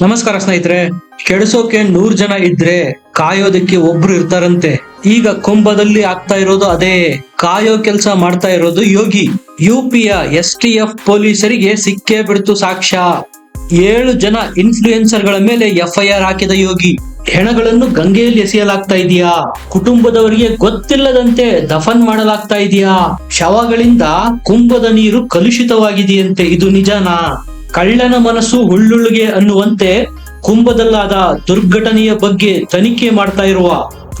ನಮಸ್ಕಾರ ಸ್ನೇಹಿತರೆ, ಕೆಡಿಸೋಕೆ ನೂರ್ ಜನ ಇದ್ರೆ ಕಾಯೋದಕ್ಕೆ ಒಬ್ರು ಇರ್ತಾರಂತೆ. ಈಗ ಕುಂಭದಲ್ಲಿ ಆಗ್ತಾ ಇರೋದು ಅದೇ, ಕಾಯೋ ಕೆಲಸ ಮಾಡ್ತಾ ಇರೋದು ಯೋಗಿ. ಯುಪಿಯ ಎಸ್ ಟಿ ಎಫ್ ಪೊಲೀಸರಿಗೆ ಸಿಕ್ಕೇ ಬಿಡ್ತು ಸಾಕ್ಷ್ಯ. ಏಳು ಜನ ಇನ್ಫ್ಲೂಯೆನ್ಸರ್ಗಳ ಮೇಲೆ ಎಫ್ಐಆರ್ ಹಾಕಿದ ಯೋಗಿ. ಹೆಣಗಳನ್ನು ಗಂಗೆಯಲ್ಲಿ ಎಸೆಯಲಾಗ್ತಾ ಇದೆಯಾ? ಕುಟುಂಬದವರಿಗೆ ಗೊತ್ತಿಲ್ಲದಂತೆ ದಫನ್ ಮಾಡಲಾಗ್ತಾ ಇದೆಯಾ? ಶವಗಳಿಂದ ಕುಂಭದ ನೀರು ಕಲುಷಿತವಾಗಿದೆಯಂತೆ, ಇದು ನಿಜನಾ? ಕಳ್ಳನ ಮನಸ್ಸು ಹುಳ್ಳುಳ್ಳಿಗೆ ಅನ್ನುವಂತೆ ಕುಂಭದಲ್ಲಾದ ದುರ್ಘಟನೆಯ ಬಗ್ಗೆ ತನಿಖೆ ಮಾಡ್ತಾ ಇರುವ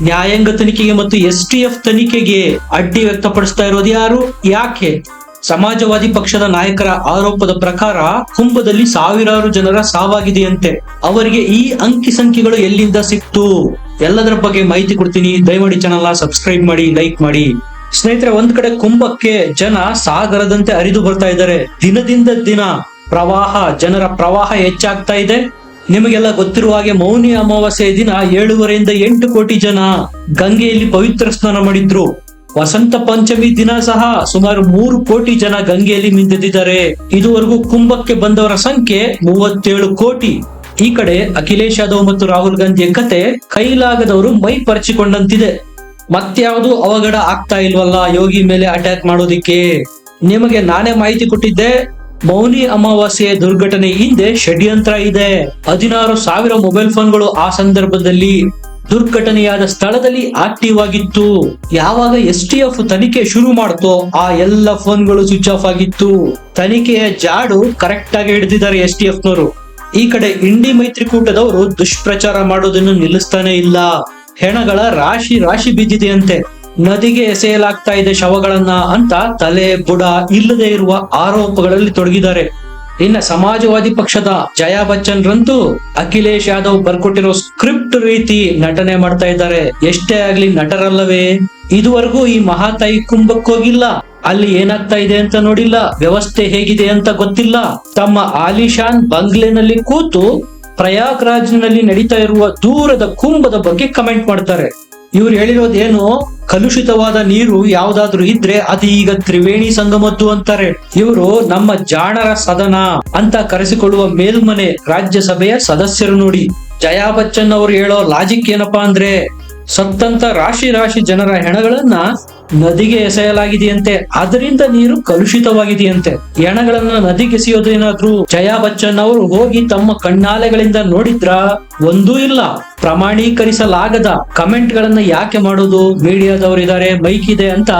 ನ್ಯಾಯಾಂಗ ತನಿಖೆಗೆ ಮತ್ತು ಎಸ್ ಟಿ ಎಫ್ ತನಿಖೆಗೆ ಅಡ್ಡಿ ವ್ಯಕ್ತಪಡಿಸ್ತಾ ಇರೋದು ಯಾರು? ಯಾಕೆ? ಸಮಾಜವಾದಿ ಪಕ್ಷದ ನಾಯಕರ ಆರೋಪದ ಪ್ರಕಾರ ಕುಂಭದಲ್ಲಿ ಸಾವಿರಾರು ಜನರ ಸಾವಾಗಿದೆಯಂತೆ. ಅವರಿಗೆ ಈ ಅಂಕಿ ಸಂಖ್ಯೆಗಳು ಎಲ್ಲಿಂದ ಸಿಕ್ತು? ಎಲ್ಲದರ ಬಗ್ಗೆ ಮಾಹಿತಿ ಕೊಡ್ತೀನಿ. ದಯಮಾಡಿ ಚಾನಲ್ ಸಬ್ಸ್ಕ್ರೈಬ್ ಮಾಡಿ ಲೈಕ್ ಮಾಡಿ. ಸ್ನೇಹಿತರೆ, ಒಂದ್ ಕಡೆ ಕುಂಭಕ್ಕೆ ಜನ ಸಾಗರದಂತೆ ಹರಿದು ಬರ್ತಾ ಇದ್ದಾರೆ. ದಿನದಿಂದ ದಿನ ಪ್ರವಾಹ, ಜನರ ಪ್ರವಾಹ ಹೆಚ್ಚಾಗ್ತಾ ಇದೆ. ನಿಮಗೆಲ್ಲ ಗೊತ್ತಿರುವ ಹಾಗೆ ಮೌನಿ ಅಮಾವಾಸ್ಯೆ ದಿನ ಏಳುವರೆಯಿಂದ ಎಂಟು ಕೋಟಿ ಜನ ಗಂಗೆಯಲ್ಲಿ ಪವಿತ್ರ ಸ್ನಾನ ಮಾಡಿದ್ರು. ವಸಂತ ಪಂಚಮಿ ದಿನ ಸಹ ಸುಮಾರು ಮೂರು ಕೋಟಿ ಜನ ಗಂಗೆಯಲ್ಲಿ ಮಿಂದೆದ್ದಿದ್ದಾರೆ ಇದುವರೆಗೂ ಕುಂಭಕ್ಕೆ ಬಂದವರ ಸಂಖ್ಯೆ ಮೂವತ್ತೇಳು ಕೋಟಿ. ಈ ಕಡೆ ಅಖಿಲೇಶ್ ಯಾದವ್ ಮತ್ತು ರಾಹುಲ್ ಗಾಂಧಿಯ ಕತೆ ಕೈಲಾಗದವರು ಮೈ ಪರಚಿಕೊಂಡಂತಿದೆ. ಮತ್ಯಾವುದು ಅವಘಡ ಆಗ್ತಾ ಇಲ್ವಲ್ಲ ಯೋಗಿ ಮೇಲೆ ಅಟ್ಯಾಕ್ ಮಾಡೋದಿಕ್ಕೆ. ನಿಮಗೆ ನಾನೇ ಮಾಹಿತಿ ಕೊಟ್ಟಿದ್ದೆ. ಮೌನಿ ಅಮಾವಾಸ್ಯೆ ದುರ್ಘಟನೆ ಹಿಂದೆ ಷಡ್ಯಂತ್ರ ಇದೆ. ಹದಿನಾರು ಸಾವಿರ ಮೊಬೈಲ್ ಫೋನ್ಗಳು ಆ ಸಂದರ್ಭದಲ್ಲಿ ದುರ್ಘಟನೆಯಾದ ಸ್ಥಳದಲ್ಲಿ ಆಕ್ಟಿವ್ ಆಗಿತ್ತು. ಯಾವಾಗ ಎಸ್ ಟಿ ಎಫ್ ತನಿಖೆ ಶುರು ಮಾಡ್ತೋ ಆ ಎಲ್ಲ ಫೋನ್ಗಳು ಸ್ವಿಚ್ ಆಫ್ ಆಗಿತ್ತು. ತನಿಖೆಯ ಜಾಡು ಕರೆಕ್ಟ್ ಆಗಿ ಹಿಡಿದಿದ್ದಾರೆ ಎಸ್ ಟಿ ಎಫ್ ನವರು ಈ ಕಡೆ ಇಂಡಿ ಮೈತ್ರಿಕೂಟದವರು ದುಷ್ಪ್ರಚಾರ ಮಾಡೋದನ್ನು ನಿಲ್ಲಿಸ್ತಾನೆ ಇಲ್ಲ. ಹೆಣಗಳ ರಾಶಿ ರಾಶಿ ಬಿದ್ದಿದೆಯಂತೆ. ನದಿಗೆ ಎಸೆಯಲಾಗ್ತಾ ಇದೆ ಶವಗಳನ್ನ ಅಂತ ತಲೆ ಬುಡ ಇಲ್ಲದೆ ಇರುವ ಆರೋಪಗಳಲ್ಲಿ ತೊಡಗಿದ್ದಾರೆ. ಇನ್ನ ಸಮಾಜವಾದಿ ಪಕ್ಷದ ಜಯಾ ಬಚ್ಚನ್ ರಂತೂ ಅಖಿಲೇಶ್ ಯಾದವ್ ಬರ್ಕೊಟ್ಟಿರೋ ಸ್ಕ್ರಿಪ್ಟ್ ರೀತಿ ನಟನೆ ಮಾಡ್ತಾ ಇದ್ದಾರೆ. ಎಷ್ಟೇ ಆಗ್ಲಿ ನಟರಲ್ಲವೇ. ಇದುವರೆಗೂ ಈ ಮಹಾತಾಯಿ ಕುಂಭಕ್ಕೋಗಿಲ್ಲ ಅಲ್ಲಿ ಏನಾಗ್ತಾ ಇದೆ ಅಂತ ನೋಡಿಲ್ಲ. ವ್ಯವಸ್ಥೆ ಹೇಗಿದೆ ಅಂತ ಗೊತ್ತಿಲ್ಲ. ತಮ್ಮ ಆಲಿಶಾನ್ ಬಂಗ್ಲೆನಲ್ಲಿ ಕೂತು ಪ್ರಯಾಗ್ರಾಜ್ನಲ್ಲಿ ನಡೀತಾ ಇರುವ ದೂರದ ಕುಂಭದ ಬಗ್ಗೆ ಕಮೆಂಟ್ ಮಾಡ್ತಾರೆ. ಇವ್ರು ಹೇಳಿರೋದೇನು ಕಲುಷಿತವಾದ ನೀರು ಯಾವ್ದಾದ್ರು ಇದ್ರೆ ಅದು ಈಗ ತ್ರಿವೇಣಿ ಸಂಗಮದ್ದು ಅಂತಾರೆ. ಇವರು ನಮ್ಮ ಜಾಣರ ಸದನ ಅಂತ ಕರೆಸಿಕೊಳ್ಳುವ ಮೇಲ್ಮನೆ ರಾಜ್ಯಸಭೆಯ ಸದಸ್ಯರು ನೋಡಿ. ಜಯಾ ಬಚ್ಚನ್ ಅವರು ಹೇಳೋ ಲಾಜಿಕ್ ಏನಪ್ಪಾ ಅಂದ್ರೆ ಸತ್ತಂತ ರಾಶಿ ರಾಶಿ ಜನರ ಹೆಣಗಳನ್ನ ನದಿಗೆ ಎಸೆಯಲಾಗಿದೆಯಂತೆ. ಅದರಿಂದ ನೀರು ಕಲುಷಿತವಾಗಿದೆಯಂತೆ. ಹೆಣಗಳನ್ನ ನದಿಗೆ ಎಸೆಯೋದೇನಾದ್ರೂ ಜಯಾ ಬಚ್ಚನ್ ಅವರು ಹೋಗಿ ತಮ್ಮ ಕಣ್ಣಾಲೆಗಳಿಂದ ನೋಡಿದ್ರ ಒಂದೂ ಇಲ್ಲ. ಪ್ರಮಾಣೀಕರಿಸಲಾಗದ ಕಮೆಂಟ್ ಗಳನ್ನ ಯಾಕೆ ಮಾಡೋದು? ಮೀಡಿಯಾದವರು ಇದಾರೆ, ಮೈಕ್ ಇದೆ ಅಂತ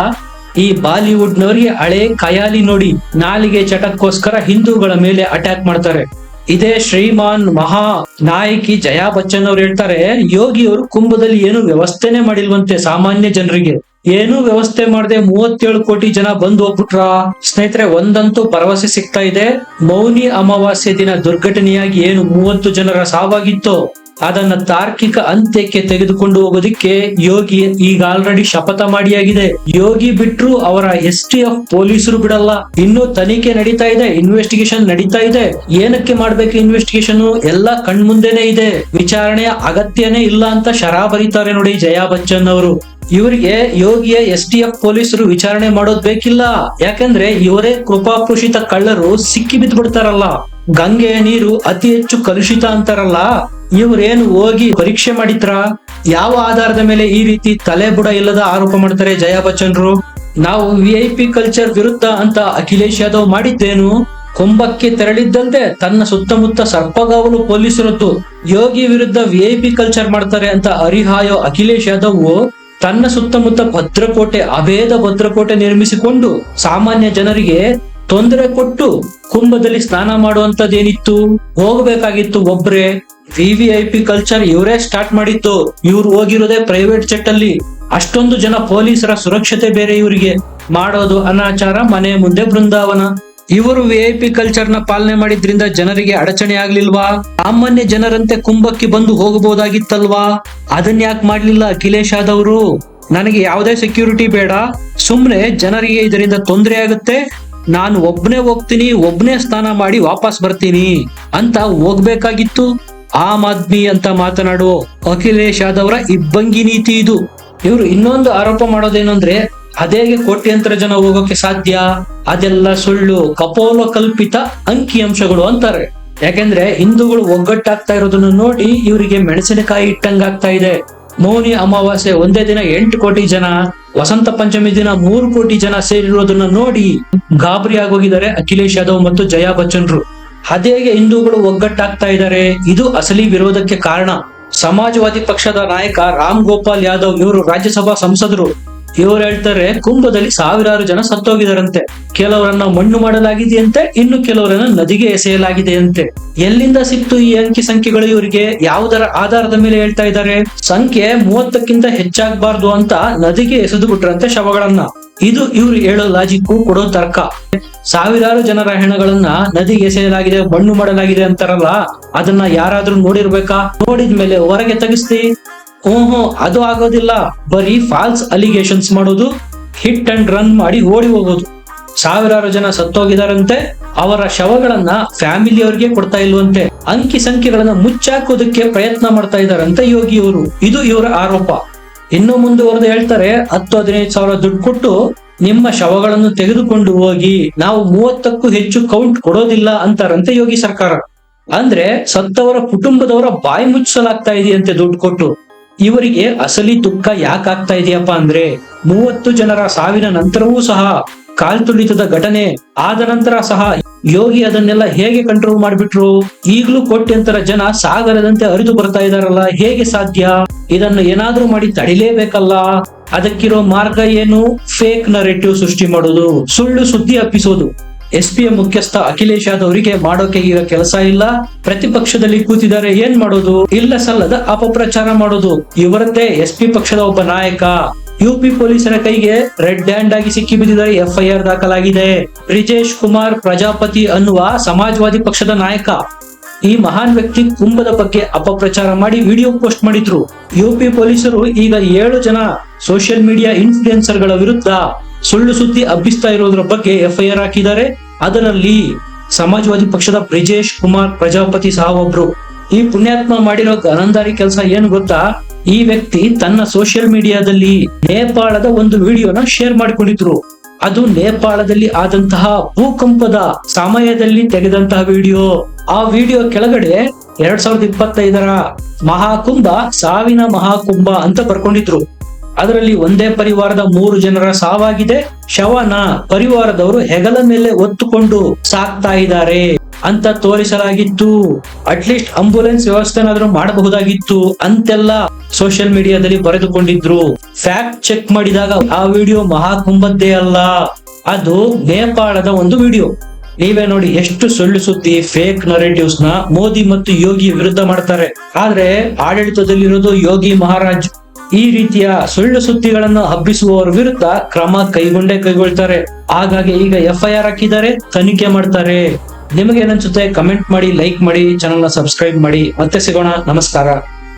ಈ ಬಾಲಿವುಡ್ ನವರಿಗೆ ಹಳೆ ಖಯಾಲಿ ನೋಡಿ ನಾಲಿಗೆ ಚಟಕ್ಕೋಸ್ಕರ ಹಿಂದೂಗಳ ಮೇಲೆ ಅಟ್ಯಾಕ್ ಮಾಡ್ತಾರೆ. ಇದೇ ಶ್ರೀಮಾನ್ ಮಹಾ ನಾಯಕಿ ಜಯಾ ಬಚ್ಚನ್ ಅವ್ರು ಹೇಳ್ತಾರೆ ಯೋಗಿ ಅವರು ಕುಂಭದಲ್ಲಿ ಏನು ವ್ಯವಸ್ಥೆನೆ ಮಾಡಿಲ್ವಂತೆ ಸಾಮಾನ್ಯ ಜನರಿಗೆ. ಏನು ವ್ಯವಸ್ಥೆ ಮಾಡದೆ ಮೂವತ್ತೇಳು ಕೋಟಿ ಜನ ಬಂದು ಹೋಗ್ಬಿಟ್ರ? ಸ್ನೇಹಿತರೆ, ಒಂದಂತೂ ಭರವಸೆ ಸಿಗ್ತಾ ಇದೆ. ಮೌನಿ ಅಮಾವಾಸ್ಯೆ ದಿನ ದುರ್ಘಟನೆಯಾಗಿ ಏನು ಮೂವತ್ತು ಜನರ ಸಾವಾಗಿತ್ತೋ? ಅದನ್ನ ತಾರ್ಕಿಕ ಅಂತ್ಯಕ್ಕೆ ತೆಗೆದುಕೊಂಡು ಹೋಗೋದಿಕ್ಕೆ ಯೋಗಿ ಈಗ ಆಲ್ರೆಡಿ ಶಪಥ ಮಾಡಿಯಾಗಿದೆ. ಯೋಗಿ ಬಿಟ್ರು ಅವರ ಎಸ್ ಟಿ ಎಫ್ ಪೊಲೀಸರು ಬಿಡಲ್ಲ. ಇನ್ನು ತನಿಖೆ ನಡೀತಾ ಇದೆ ಇನ್ವೆಸ್ಟಿಗೇಷನ್ ನಡೀತಾ ಇದೆ. ಏನಕ್ಕೆ ಮಾಡ್ಬೇಕು ಇನ್ವೆಸ್ಟಿಗೇಷನ್ ಎಲ್ಲ ಕಣ್ಮುಂದೆನೆ ಇದೆ. ವಿಚಾರಣೆಯ ಅಗತ್ಯನೇ ಇಲ್ಲ ಅಂತ ಶರಾ ಬರೀತಾರೆ ನೋಡಿ ಜಯಾ ಬಚ್ಚನ್ ಅವರು. ಇವರಿಗೆ ಯೋಗಿಯ ಎಸ್ ಟಿ ಎಫ್ ಪೊಲೀಸರು ವಿಚಾರಣೆ ಮಾಡೋದ್ ಬೇಕಿಲ್ಲ. ಯಾಕಂದ್ರೆ ಇವರೇ ಕೃಪಾಪೋಷಿತ ಕಳ್ಳರು ಸಿಕ್ಕಿ ಬಿದ್ದು ಬಿಡ್ತಾರಲ್ಲ ಗಂಗೆಯ ನೀರು ಅತಿ ಹೆಚ್ಚು ಕಲುಷಿತ ಅಂತಾರಲ್ಲ, ಇವರೇನು ಹೋಗಿ ಪರೀಕ್ಷೆ ಮಾಡಿದ್ರ? ಯಾವ ಆಧಾರದ ಮೇಲೆ ಈ ರೀತಿ ತಲೆ ಬುಡ ಇಲ್ಲದ ಆರೋಪ ಮಾಡ್ತಾರೆ ಜಯಾ ಬಚ್ಚನ್ರು? ನಾವು ವಿ ಐ ಕಲ್ಚರ್ ವಿರುದ್ಧ ಅಂತ ಅಖಿಲೇಶ್ ಯಾದವ್ ಮಾಡಿದ್ದೇನು? ಕುಂಭಕ್ಕೆ ತೆರಳಿದ್ದಂತೆ ತನ್ನ ಸುತ್ತಮುತ್ತ ಸರ್ಪಗಾವಲು ಪೊಲೀಸರದ್ದು ಯೋಗಿ ವಿರುದ್ಧ ವಿ ಐ ಕಲ್ಚರ್ ಮಾಡ್ತಾರೆ ಅಂತ ಅರಿಹಾಯೋ ಅಖಿಲೇಶ್ ಯಾದವ್? ತನ್ನ ಸುತ್ತಮುತ್ತ ಭದ್ರಕೋಟೆ, ಅಭೇದ ಭದ್ರಕೋಟೆ ನಿರ್ಮಿಸಿಕೊಂಡು ಸಾಮಾನ್ಯ ಜನರಿಗೆ ತೊಂದರೆ ಕೊಟ್ಟು ಕುಂಭದಲ್ಲಿ ಸ್ನಾನ ಮಾಡುವಂತದ್ದೇನಿತ್ತು ಹೋಗಬೇಕಾಗಿತ್ತು ಒಬ್ರೆ. ವಿವಿಐಪಿ ಕಲ್ಚರ್ ಇವರೇ ಸ್ಟಾರ್ಟ್ ಮಾಡಿತ್ತು. ಇವ್ರು ಹೋಗಿರೋದೇ ಪ್ರೈವೇಟ್ ಸೆಟ್ ಅಲ್ಲಿ. ಅಷ್ಟೊಂದು ಜನ ಪೊಲೀಸರ ಸುರಕ್ಷತೆ ಬೇರೆ ಇವರಿಗೆ. ಮಾಡೋದು ಅನಾಚಾರ, ಮನೆ ಮುಂದೆ ಬೃಂದಾವನ. ಇವರು ವಿಐಪಿ ಕಲ್ಚರ್ನ ಪಾಲನೆ ಮಾಡಿದ್ರಿಂದ ಜನರಿಗೆ ಅಡಚಣೆ ಆಗ್ಲಿಲ್ವಾ? ಸಾಮಾನ್ಯ ಜನರಂತೆ ಕುಂಭಕ್ಕೆ ಬಂದು ಹೋಗಬಹುದಾಗಿತ್ತಲ್ವಾ? ಅದನ್ನ ಯಾಕೆ ಮಾಡ್ಲಿಲ್ಲ ಅಖಿಲೇಶ್ ಯಾದವ್ರು ನನಗೆ ಯಾವುದೇ ಸೆಕ್ಯೂರಿಟಿ ಬೇಡ. ಸುಮ್ನೆ ಜನರಿಗೆ ಇದರಿಂದ ತೊಂದರೆ ಆಗುತ್ತೆ. ನಾನು ಒಬ್ನೇ ಹೋಗ್ತೀನಿ, ಒಬ್ನೇ ಸ್ನಾನ ಮಾಡಿ ವಾಪಸ್ ಬರ್ತೀನಿ ಅಂತ ಹೋಗ್ಬೇಕಾಗಿತ್ತು. ಆಮ್ ಆದ್ಮಿ ಅಂತ ಮಾತನಾಡುವ ಅಖಿಲೇಶ್ ಯಾದವ್ರ ಇಬ್ಬಂಗಿ ನೀತಿ ಇದು. ಇವರು ಇನ್ನೊಂದು ಆರೋಪ ಮಾಡೋದೇನಂದ್ರೆ ಅದೇಗೆ ಕೋಟ್ಯಂತರ ಜನ ಹೋಗೋಕೆ ಸಾಧ್ಯ? ಅದೆಲ್ಲ ಸುಳ್ಳು ಕಪೋಲ ಕಲ್ಪಿತ ಅಂಕಿ ಅಂಶಗಳು ಅಂತಾರೆ. ಯಾಕೆಂದ್ರೆ, ಹಿಂದೂಗಳು ಒಗ್ಗಟ್ಟಾಗ್ತಾ ಇರೋದನ್ನ ನೋಡಿ ಇವರಿಗೆ ಮೆಣಸಿನಕಾಯಿ ಇಟ್ಟಂಗಾಗ್ತಾ ಇದೆ. ಮೌನಿ ಅಮಾವಾಸ್ಯೆ ಒಂದೇ ದಿನ ಎಂಟು ಕೋಟಿ ಜನ. ವಸಂತ ಪಂಚಮಿ ದಿನ ಮೂರು ಕೋಟಿ ಜನ ಸೇರಿರೋದನ್ನ ನೋಡಿ ಗಾಬರಿ ಆಗೋಗಿದ್ದಾರೆ ಅಖಿಲೇಶ್ ಯಾದವ್ ಮತ್ತು ಜಯಾ ಬಚ್ಚನ್ರು. ಅದೇಗೆ ಹಿಂದೂಗಳು ಒಗ್ಗಟ್ಟಾಗ್ತಾ ಇದ್ದಾರೆ. ಇದು ಅಸಲಿ ವಿರೋಧಕ್ಕೆ ಕಾರಣ. ಸಮಾಜವಾದಿ ಪಕ್ಷದ ನಾಯಕ ರಾಮ್ ಗೋಪಾಲ್ ಯಾದವ್, ಇವರು ರಾಜ್ಯಸಭಾ ಸಂಸದರು. ಇವರು ಹೇಳ್ತಾರೆ, ಕುಂಭದಲ್ಲಿ ಸಾವಿರಾರು ಜನ ಸತ್ತೋಗಿದಾರಂತೆ. ಕೆಲವರನ್ನ ಮಣ್ಣು ಮಾಡಲಾಗಿದೆಯಂತೆ, ಇನ್ನು ಕೆಲವರನ್ನ ನದಿಗೆ ಎಸೆಯಲಾಗಿದೆಯಂತೆ. ಎಲ್ಲಿಂದ ಸಿಕ್ತು ಈ ಅಂಕಿ ಸಂಖ್ಯೆಗಳು ಇವರಿಗೆ? ಯಾವುದರ ಆಧಾರದ ಮೇಲೆ ಹೇಳ್ತಾ ಇದ್ದಾರೆ? ಸಂಖ್ಯೆ ಮೂವತ್ತಕ್ಕಿಂತ ಹೆಚ್ಚಾಗಬಾರ್ದು ಅಂತ ನದಿಗೆ ಎಸೆದು ಬಿಟ್ರಂತೆ ಶವಗಳನ್ನ. ಇದು ಇವ್ರು ಹೇಳೋ ಲಾಜಿಕ್ಕು, ಕೊಡೋ ತರ್ಕ. ಸಾವಿರಾರು ಜನರ ಹೆಣಗಳನ್ನ ನದಿಗೆ ಎಸೆಯಲಾಗಿದೆ, ಮಣ್ಣು ಮಾಡಲಾಗಿದೆ ಅಂತಾರಲ್ಲ, ಅದನ್ನ ಯಾರಾದ್ರೂ ನೋಡಿರ್ಬೇಕಾ? ನೋಡಿದ್ಮೇಲೆ ಹೊರಗೆ ತೆಗಿಸ್ತಿ ಹ್ಮ್ ಹ್ಮ್ ಅದು ಆಗೋದಿಲ್ಲ. ಬರೀ ಫಾಲ್ಸ್ ಅಲಿಗೇಷನ್ಸ್ ಮಾಡೋದು ಹಿಟ್ ಅಂಡ್ ರನ್ ಮಾಡಿ ಓಡಿ ಹೋಗೋದು. ಸಾವಿರಾರು ಜನ ಸತ್ತೋಗಿದಾರಂತೆ ಅವರ ಶವಗಳನ್ನ ಫ್ಯಾಮಿಲಿಯವ್ರಿಗೆ ಕೊಡ್ತಾ ಇಲ್ವಂತೆ. ಅಂಕಿ ಸಂಖ್ಯೆಗಳನ್ನ ಮುಚ್ಚಾಕೋದಕ್ಕೆ ಪ್ರಯತ್ನ ಮಾಡ್ತಾ ಇದಾರಂತೆ ಯೋಗಿಯವರು. ಇದು ಇವರ ಆರೋಪ. ಇನ್ನು ಮುಂದುವರೆದು ಹೇಳ್ತಾರೆ, ಹತ್ತು ಹದಿನೈದು ಸಾವಿರ ದುಡ್ಡು ಕೊಟ್ಟು ನಿಮ್ಮ ಶವಗಳನ್ನು ತೆಗೆದುಕೊಂಡು ಹೋಗಿ, ನಾವು ಮೂವತ್ತಕ್ಕೂ ಹೆಚ್ಚು ಕೌಂಟ್ ಕೊಡೋದಿಲ್ಲ ಅಂತಾರಂತೆ ಯೋಗಿ ಸರ್ಕಾರ. ಅಂದ್ರೆ ಸತ್ತವರ ಕುಟುಂಬದವರ ಬಾಯಿ ಮುಚ್ಚಲಾಗ್ತಾ ಇದೆಯಂತೆ ದುಡ್ಡು ಕೊಟ್ಟು. ಇವರಿಗೆ ಅಸಲಿ ದುಃಖ ಯಾಕೆ ಆಗ್ತಾ ಇದೆಯಪ್ಪ ಅಂದ್ರೆ ಮೂವತ್ತು ಜನರ ಸಾವಿನ ನಂತರವೂ ಸಹ ಕಾಲ್ತುಳಿತದ ಘಟನೆ, ಆದ ನಂತರ ಸಹ ಯೋಗಿ ಅದನ್ನೆಲ್ಲ ಹೇಗೆ ಕಂಟ್ರೋಲ್ ಮಾಡಿಬಿಟ್ರು? ಈಗಲೂ ಕೋಟ್ಯಂತರ ಜನ ಸಾಗರದಂತೆ ಅರಿದು ಬರ್ತಾ ಇದಾರಲ್ಲ, ಹೇಗೆ ಸಾಧ್ಯ? ಇದನ್ನು ಏನಾದ್ರೂ ಮಾಡಿ ತಡಿಲೇಬೇಕಲ್ಲ? ಅದಕ್ಕಿರೋ ಮಾರ್ಗ ಏನು? ಫೇಕ್ ನರೇಟಿವ್ ಸೃಷ್ಟಿ ಮಾಡೋದು, ಸುಳ್ಳು ಸುದ್ದಿ ಹಬ್ಬಿಸೋದು ಎಸ್ ಪಿ ಮುಖ್ಯಸ್ಥ ಅಖಿಲೇಶ್ ಯಾದವ್ ಅವರಿಗೆ ಮಾಡೋಕೆ ಈಗ ಕೆಲಸ ಇಲ್ಲ. ಪ್ರತಿಪಕ್ಷದಲ್ಲಿ ಕೂತಿದ್ದಾರೆ, ಏನ್ ಮಾಡೋದು? ಇಲ್ಲ ಸಲ್ಲದ ಅಪಪ್ರಚಾರ ಮಾಡೋದು. ಇವರದ್ದೇ ಎಸ್ ಪಿ ಪಕ್ಷದ ಒಬ್ಬ ನಾಯಕ. ಯುಪಿ ಪೊಲೀಸರ ಕೈಗೆ ರೆಡ್ ಹ್ಯಾಂಡ್ ಆಗಿ ಸಿಕ್ಕಿ ಬಿದ್ದಿದ್ದಾರೆ, ಎಫ್ಐಆರ್ ದಾಖಲಾಗಿದೆ. ಬ್ರಿಜೇಶ್ ಕುಮಾರ್ ಪ್ರಜಾಪತಿ ಅನ್ನುವ ಸಮಾಜವಾದಿ ಪಕ್ಷದ ನಾಯಕ. ಈ ಮಹಾನ್ ವ್ಯಕ್ತಿ ಕುಂಭದ ಬಗ್ಗೆ ಅಪಪ್ರಚಾರ ಮಾಡಿ ವಿಡಿಯೋ ಪೋಸ್ಟ್ ಮಾಡಿದ್ರು. ಯುಪಿ ಪೊಲೀಸರು ಈಗ ಏಳು ಜನ ಸೋಷಿಯಲ್ ಮೀಡಿಯಾ ಇನ್ಫ್ಲೂಯೆನ್ಸರ್ಗಳ ವಿರುದ್ಧ ಸುಳ್ಳು ಸುದ್ದಿ ಹಬ್ಬಿಸ್ತಾ ಇರೋದ್ರ ಬಗ್ಗೆ ಎಫ್ಐಆರ್ ಹಾಕಿದ್ದಾರೆ. ಅದರಲ್ಲಿ ಸಮಾಜವಾದಿ ಪಕ್ಷದ ಬ್ರಿಜೇಶ್ ಕುಮಾರ್ ಪ್ರಜಾಪತಿ ಸಹ ಒಬ್ರು. ಈ ಪುಣ್ಯಾತ್ಮ ಮಾಡಿರೋ ಗನಂದಾರಿ ಕೆಲಸ ಏನು ಗೊತ್ತಾ? ಈ ವ್ಯಕ್ತಿ ತನ್ನ ಸೋಷಿಯಲ್ ಮೀಡಿಯಾದಲ್ಲಿ ನೇಪಾಳದ ಒಂದು ವಿಡಿಯೋನ ಶೇರ್ ಮಾಡಿಕೊಂಡಿದ್ರು. ಅದು ನೇಪಾಳದಲ್ಲಿ ಆದಂತಹ ಭೂಕಂಪದ ಸಮಯದಲ್ಲಿ ತೆಗೆದಂತಹ ವಿಡಿಯೋ. ಆ ವಿಡಿಯೋ ಕೆಳಗಡೆ ಎರಡ್ ಸಾವಿರದ ಇಪ್ಪತ್ತೈದರ ಮಹಾಕುಂಭ, ಸಾವಿನ ಮಹಾಕುಂಭ ಅಂತ ಬರ್ಕೊಂಡಿದ್ರು. ಅದರಲ್ಲಿ ಒಂದೇ ಪರಿವಾರದ ಮೂರು ಜನರ ಸಾವಾಗಿದೆ. ಶವನ ಪರಿವಾರದವರು ಹೆಗಲ ಮೇಲೆ ಒತ್ತುಕೊಂಡು ಸಾಕ್ತಾ ಇದ್ದಾರೆ ಅಂತ ತೋರಿಸಲಾಗಿತ್ತು. ಅಟ್ಲೀಸ್ಟ್ ಅಂಬುಲೆನ್ಸ್ ವ್ಯವಸ್ಥೆನಾದ್ರೂ ಮಾಡಬಹುದಾಗಿತ್ತು ಅಂತೆಲ್ಲ ಸೋಷಿಯಲ್ ಮೀಡಿಯಾದಲ್ಲಿ ಬರೆದುಕೊಂಡಿದ್ರು. ಫ್ಯಾಕ್ಟ್ ಚೆಕ್ ಮಾಡಿದಾಗ ಆ ವಿಡಿಯೋ ಮಹಾಕುಂಭದ್ದೇ ಅಲ್ಲ. ಅದು ನೇಪಾಳದ ಒಂದು ವಿಡಿಯೋ ನೀವೇ ನೋಡಿ ಎಷ್ಟು ಸುಳ್ಳು ಸುದ್ದಿ ಫೇಕ್ ನರೇಟಿವ್ಸ್ನ ಮೋದಿ ಮತ್ತು ಯೋಗಿ ವಿರುದ್ಧ ಮಾಡ್ತಾರೆ. ಆದ್ರೆ ಆಡಳಿತದಲ್ಲಿರೋದು ಯೋಗಿ ಮಹಾರಾಜ್. ಈ ರೀತಿಯ ಸುಳ್ಳು ಸುದ್ದಿಗಳನ್ನು ಹಬ್ಬಿಸುವವರ ವಿರುದ್ಧ ಕ್ರಮ ಕೈಗೊಂಡೇ ಕೈಗೊಳ್ತಾರೆ. ಹಾಗಾಗಿ ಈಗ ಎಫ್ಐಆರ್ ಹಾಕಿದ್ದಾರೆ, ತನಿಖೆ ಮಾಡ್ತಾರೆ. ನಿಮಗೆ ಏನನ್ಸುತ್ತೆ ಕಮೆಂಟ್ ಮಾಡಿ ಲೈಕ್ ಮಾಡಿ ಚಾನಲ್ನ ಸಬ್ಸ್ಕ್ರೈಬ್ ಮಾಡಿ. ಮತ್ತೆ ಸಿಗೋಣ. ನಮಸ್ಕಾರ.